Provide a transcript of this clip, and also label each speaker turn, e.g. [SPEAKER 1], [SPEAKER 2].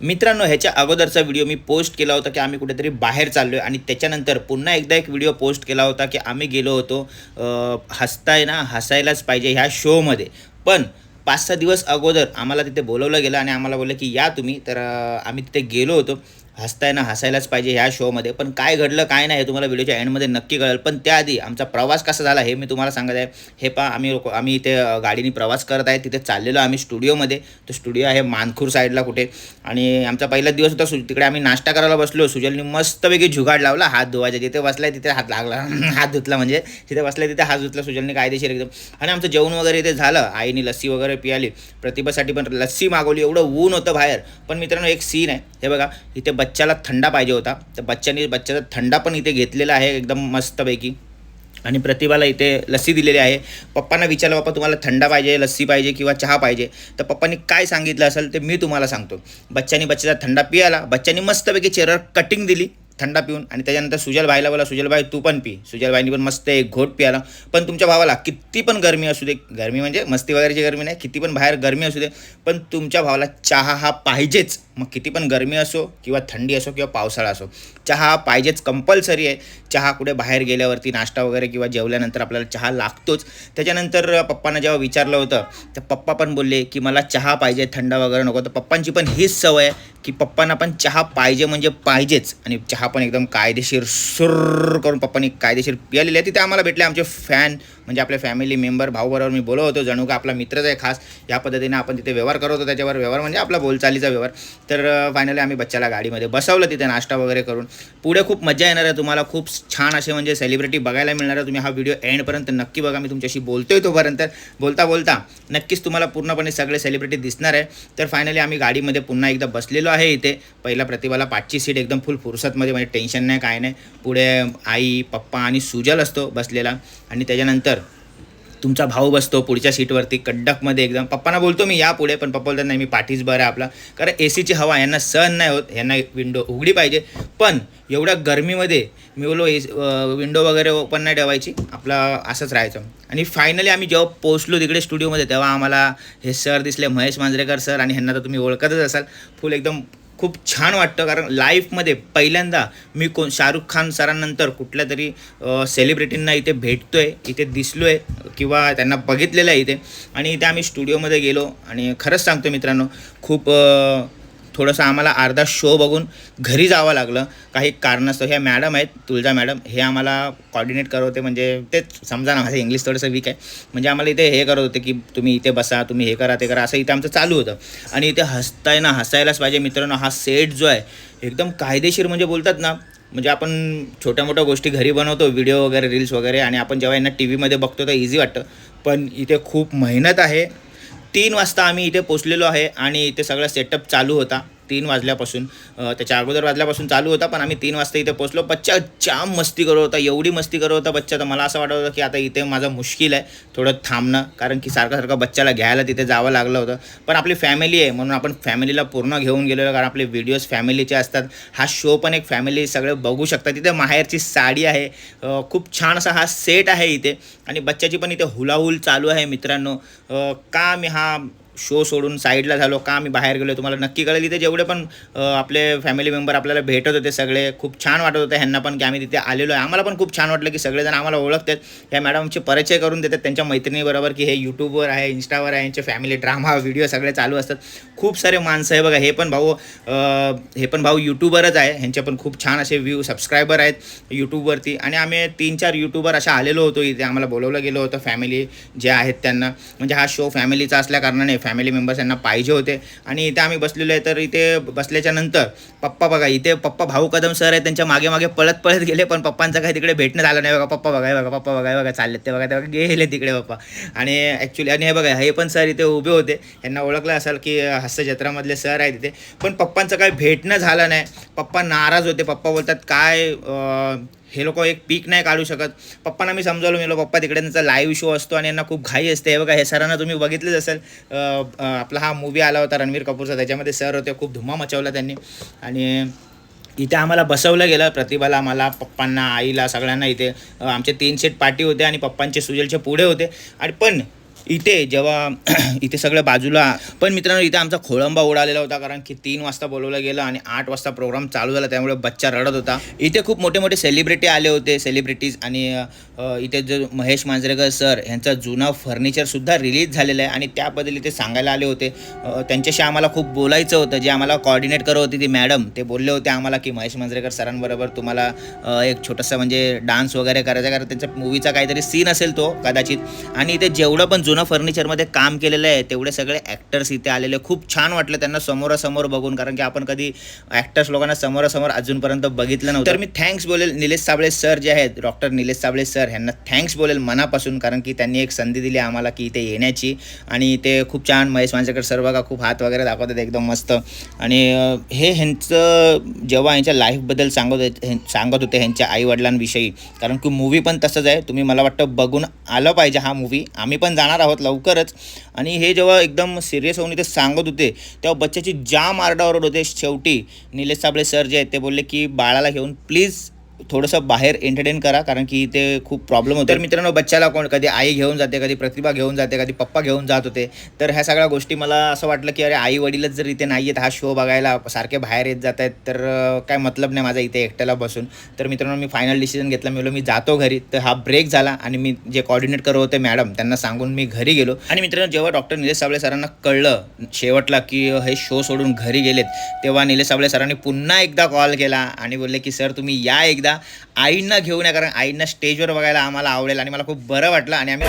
[SPEAKER 1] मित्रांनो ह्याच्या अगोदरचा व्हिडिओ मी पोस्ट केला होता की आम्ही कुठेतरी बाहेर चाललो आहे आणि त्याच्यानंतर पुन्हा एकदा एक व्हिडिओ पोस्ट केला होता की आम्ही गेलो होतो हसताय ना हसायलाच पाहिजे ह्या शोमध्ये पण पाच सहा दिवस अगोदर आम्हाला तिथे बोलवलं गेलं आणि आम्हाला बोललं की या तुम्ही. तर आम्ही तिथे गेलो होतो. हसताय ना हसायलाच पाहिजे ह्या शोमध्ये पण काय घडलं काय नाही हे तुम्हाला व्हिडिओच्या एंडमध्ये नक्की कळेल. पण त्याआधी आमचा प्रवास कसा झाला हे मी तुम्हाला सांगत आहे. हे पहा आम्ही लोक आम्ही इथे गाडीने प्रवास करत आहे. तिथे चाललेलो आम्ही स्टुडिओमध्ये तो स्टुडिओ आहे मानखूर साईडला कुठे. आणि आमचा पहिला दिवस होता सु तिकडे आम्ही नाश्ता करायला बसलो. सुजलनी मस्तपैकी जुगाड लावला हात धुवायचा. जिथे बसलाय तिथे हात लागला. हात धुतला म्हणजे तिथे बसलाय तिथे हात धुतला सुजलने कायदेशीर एकदम. आणि आमचं जेवण वगैरे इथे झालं. आईने लस्सी वगैरे पियाली. प्रतिभासाठी पण लस्सी मागवली. एवढं ऊन होतं बाहेर. पण मित्रांनो एक सीन आहे. हे बघा इथे बच्चाला थंडा पाहिजे होता. तर बच्चाने बच्चाचा थंडा पण इथे घेतलेला आहे एकदम मस्तपैकी. आणि प्रतिभाला इथे लस्सी दिलेली आहे. पप्पांना विचारलं बाप्पा तुम्हाला थंडा पाहिजे लस्सी पाहिजे किंवा चहा पाहिजे? तर पप्पांनी काय सांगितलं असेल ते मी तुम्हाला सांगतो. बच्चानी बच्चाचा थंडा पियाला. बच्चानी मस्तपैकी चेहऱ्यावर कटिंग दिली थंडा पिऊन. आणि त्याच्यानंतर सुजल भाईला बोला सुजल भाई तू पण पी. सुजल भाईनी पण मस्त एक घोट पियाला. पण तुमच्या भावाला किती पण गरमी असू दे गरमी म्हणजे मस्ती वगैरेची गरमी नाही किती पण बाहेर गरमी असू दे पण तुमच्या भावाला चहा हा पाहिजेच. मग किती पण गरमी असो किंवा थंडी असो किंवा पावसाळा असो चहा पाहिजेच कंपल्सरी आहे. चहा कुठे बाहेर गेल्यावरती नाश्ता वगैरे किंवा जेवल्यानंतर आपल्याला चहा लागतोच. त्याच्यानंतर पप्पांना जेव्हा विचारलं होतं तर पप्पा पण बोलले की मला चहा पाहिजे थंड वगैरे नको. तर पप्पांची पण हीच सवय आहे की पप्पांना पण चहा पाहिजे म्हणजे पाहिजेच. आणि चहा पण एकदम कायदेशीर सुर करून पप्पांनी कायदेशीर पियालेली आहे. तिथे आम्हाला भेटले आमचे फॅन म्हणजे आपले फॅमिली मेंबर भाऊबरोबर मी बोलत होतो जणू का आपला मित्रच आहे खास या पद्धतीने आपण तिथे व्यवहार करत होतो त्याच्यावर व्यवहार म्हणजे आपला बोलचालीचा व्यवहार. तर फायनली आम्ही बच्चाला गाडीमध्ये बसवलं तिथे नाश्ता वगैरे करून. पुढे खूप मजा येणार आहे तुम्हाला खूप छान असे म्हणजे सेलिब्रिटी बघायला मिळणार आहे. तुम्ही हा व्हिडिओ एंडपर्यंत नक्की बघा मी तुमच्याशी बोलतोय तोपर्यंत. बोलता बोलता नक्कीच तुम्हाला पूर्णपणे सगळे सेलिब्रिटी दिसणार आहे. तर फायनली आम्ही गाडीमध्ये पुन्हा एकदा बसलेलो आहे इथे. पहिला प्रतिभाला पाचची सीट एकदम फुल फुरसतमध्ये म्हणजे टेन्शन नाही काय नाही. पुढे आई पप्पा आणि सुजल असतो बसलेला. आणि त्याच्यानंतर तुमचा भाऊ बसतो पुढच्या सीटवरती कडकमध्ये एकदम. पप्पांना बोलतो मी या पुढे. पण पप्पा बोलतात नाही मी पाठीच बरं आहे आपला. कारण ए सीची हवा यांना सहन नाही होत यांना विंडो उघडी पाहिजे. पण एवढ्या गरमीमध्ये मी बोलो ए विंडो वगैरे ओपन नाही ठेवायची आपला असंच राहायचं. आणि फायनली आम्ही जेव्हा पोचलो तिकडे स्टुडिओमध्ये तेव्हा आम्हाला हे सर दिसले महेश मांजरेकर सर आणि ह्यांना तर तुम्ही ओळखतच असाल. फुल एकदम खूप छान वाटतं कारण लाईफमध्ये पहिल्यांदा मी कोण शाहरुख खान सरांनंतर कुठल्या तरी सेलिब्रिटींना इथे भेटतो आहे इथे दिसलो आहे किंवा त्यांना बघितलेलं आहे इथे. आणि इथे आम्ही स्टुडिओमध्ये गेलो आणि खरंच सांगतो मित्रांनो खूप थोडंसं आम्हाला अर्धा शो बघून घरी जावं लागलं. काही कारणास्तव ह्या मॅडम आहेत तुळजा मॅडम हे आम्हाला कॉर्डिनेट करत होते. म्हणजे तेच समजा ना माझं इंग्लिश थोडंसं वीक आहे. म्हणजे आम्हाला इथे हे करत होते की तुम्ही इथे बसा तुम्ही हे करा ते करा. असं इथे आमचं चालू होतं. आणि इथे हसताय ना हसायलाच पाहिजे मित्रांनो. हा सेट जो आहे एकदम कायदेशीर म्हणजे बोलतात ना म्हणजे आपण छोट्या मोठ्या गोष्टी घरी बनवतो व्हिडिओ वगैरे रील्स वगैरे आणि आपण जेव्हा यांना टी व्हीमध्ये बघतो तर इझी वाटतं. पण इथे खूप मेहनत आहे. तीन वाजता आम्ही इथे पोचलेलो आहे आणि इथे सगळा सेटअप चालू होता. तीन वाजल्यापासून त्याच्या अगोदर वाजल्यापासून चालू होता पण आम्ही तीन वाजता इथे पोचलो बच्चा जाम मस्ती करत होता एवढी मस्ती करत होता बच्चा तर मला असं वाटत होतं की आता इथे माझं मुश्किल आहे थोडं थांबणं कारण की सारखं सारखं बच्चाला घ्यायला तिथे जावं लागलं होतं. पण आपली फॅमिली आहे म्हणून आपण फॅमिलीला पूर्ण घेऊन गेलेलो कारण आपले व्हिडिओज फॅमिलीचे असतात. हा शो पण एक फॅमिली सगळे बघू शकतात. तिथे माहेरची साडी आहे खूप छान असा हा सेट आहे इथे. आणि बच्चाची पण इथे हुलाहुल चालू आहे मित्रांनो. का मी हा शो सोडून साईडला झालो का मी बाहेर गेलो तुम्हाला नक्की कळेल. तिथे जेवढे पण आपले फॅमिली मेंबर आपल्याला भेटत होते सगळे खूप छान वाटत होते ह्यांना पण की आम्ही तिथे आलेलो आहे. आम्हाला पण खूप छान वाटलं की सगळेजण आम्हाला ओळखतात. ह्या मॅडमचे परिचय करून देतात त्यांच्या मैत्रिणीबरोबर की हे यूट्यूबवर आहे इंस्टावर आहे यांचे फॅमिली ड्रामा व्हिडिओ सगळे चालू असतात. खूप सारे माणसं आहे बघा हे पण भाऊ हे पण भाऊ यूट्यूबरच आहे. ह्यांचे पण खूप छान असे व्ह्यू सबस्क्रायबर आहेत यूट्यूबवरती आणि आम्ही तीन चार यूट्यूबर अशा आलेलो होतो इथे. आम्हाला बोलवलं गेलं होतं फॅमिली जे आहेत त्यांना. म्हणजे हा शो फॅमिलीचा असल्या कारणाने फॅमिली मेंबर्स यांना पाहिजे होते. आणि इथे आम्ही बसलेलो आहे तर इथे बसल्याच्या नंतर पप्पा बघा इथे पप्पा भाऊ कदम सर आहे त्यांच्या मागे मागे पळत पळत गेले पण पप्पांचं काही तिकडे भेटणं झालं नाही. बघा पप्पा बघा बघा पप्पा बघा बघा चाललेत ते बघा ते बघा गेले तिकडे पप्पा. आणि ॲक्च्युली आणि हे बघा हे पण सर इथे उभे होते. यांना ओळखलं असाल की हास्य जत्रामधले सर आहेत तिथे पण पप्पांचं काही भेटणं झालं नाही. पप्पा नाराज होते. पप्पा बोलतात काय हे लोक एक पीक नाही काढू शकत. पप्पांना मी समजावलो मी पप्पा तिकडे त्यांचा लाईव्ह शो असतो आणि यांना खूप घाई असते. हे बघा हे सरांना तुम्ही बघितलेच असेल. आपला हा मूवी आला होता रणवीर कपूरचा त्याच्यामध्ये सर होते खूप धुमा मचवला त्यांनी. आणि इथे आम्हाला बसवलं गेलं प्रतिभाला आम्हाला पप्पांना आईला सगळ्यांना इथे. आमचे तीन सेट पार्टी होते आणि पप्पांचे सुजलचे पुढे होते. आणि पण इथे जेव्हा इथे सगळ्या बाजूला पण मित्रांनो इथे आमचा खोळंबा उडालेला होता कारण की तीन वाजता बोलवला गेलं आणि आठ वाजता प्रोग्राम चालू झाला त्यामुळे बच्चा रडत होता. इथे खूप मोठे मोठे सेलिब्रिटी आले होते सेलिब्रिटीज आणि इथे जो महेश मांजरेकर सर यांचा जुना फर्निचरसुद्धा रिलीज झालेला आहे आणि त्याबद्दल इथे सांगायला आले होते. त्यांच्याशी आम्हाला खूप बोलायचं होतं जे आम्हाला कॉर्डिनेट करत होती ती मॅडम ते बोलले होते आम्हाला की महेश मांजरेकर सरांबरोबर तुम्हाला एक छोटासा म्हणजे डान्स वगैरे करायचा कारण त्यांच्या मूवीचा काहीतरी सीन असेल तो कदाचित. आणि इथे जेवढं पण जुनं फर्निचरमध्ये काम केलेलं आहे तेवढे सगळे ॲक्टर्स इथे आलेले. खूप छान वाटलं त्यांना समोरासमोर बघून कारण की आपण कधी ॲक्टर्स लोकांना समोरासमोर अजूनपर्यंत बघितलं नव्हतं. तर मी थँक्स बोलेल निलेश साबळे सर जे आहेत डॉक्टर निलेश साबळे सर ह्यांना थँक्स बोलेल मनापासून कारण की त्यांनी एक संधी दिली आम्हाला की इथे येण्याची. आणि ते खूप छान महेश मांजरेकर सर बघा खूप हात वगैरे दाखवतात एकदम मस्त. आणि हे ह्यांचं जेव्हा यांच्या लाईफबद्दल सांगत होते सांगत होते ह्यांच्या आईवडिलांविषयी कारण की मूवी पण तसंच आहे. तुम्ही मला वाटतं बघून आलं पाहिजे हा मूवी आम्ही पण जाणार आहोत. लवकरच. आणि हे जेव्हा एकदम सिरियस होऊन इथे सांगत होते तेव्हा बच्च्याची जाम आरडाओरड होते. शेवटी निलेश साबळे सर जे आहेत ते बोलले की बाळाला घेऊन प्लीज थोडंसं बाहेर एंटरटेन करा कारण की ते खूप प्रॉब्लेम होतं तर मित्रांनो बच्चाला कोण कधी आई घेऊन जाते कधी प्रतिभा घेऊन जाते कधी पप्पा घेऊन जात होते. तर ह्या सगळ्या गोष्टी मला असं वाटलं की अरे आई वडीलच जर इथे नाही आहेत हा शो बघायला सारखे बाहेर येत जात आहेत तर काय मतलब नाही माझा इथे एकट्याला बसून. तर मित्रांनो मी फायनल डिसिजन घेतला. मी मी जातो घरी. तर हा ब्रेक झाला आणि मी जे कॉर्डिनेट करत होते मॅडम त्यांना सांगून मी घरी गेलो. आणि मित्रांनो जेव्हा डॉक्टर निलेश साबळे सरांना कळलं शेवटला की हे शो सोडून घरी गेलेत तेव्हा निलेश साबळे सरांनी पुन्हा एकदा कॉल केला आणि बोलले की सर तुम्ही या एकदा. आईंना घेऊन या कारण आईंना स्टेजवर बघायला आम्हाला आवडेल आणि मला खूप बरं वाटलं आणि आम्ही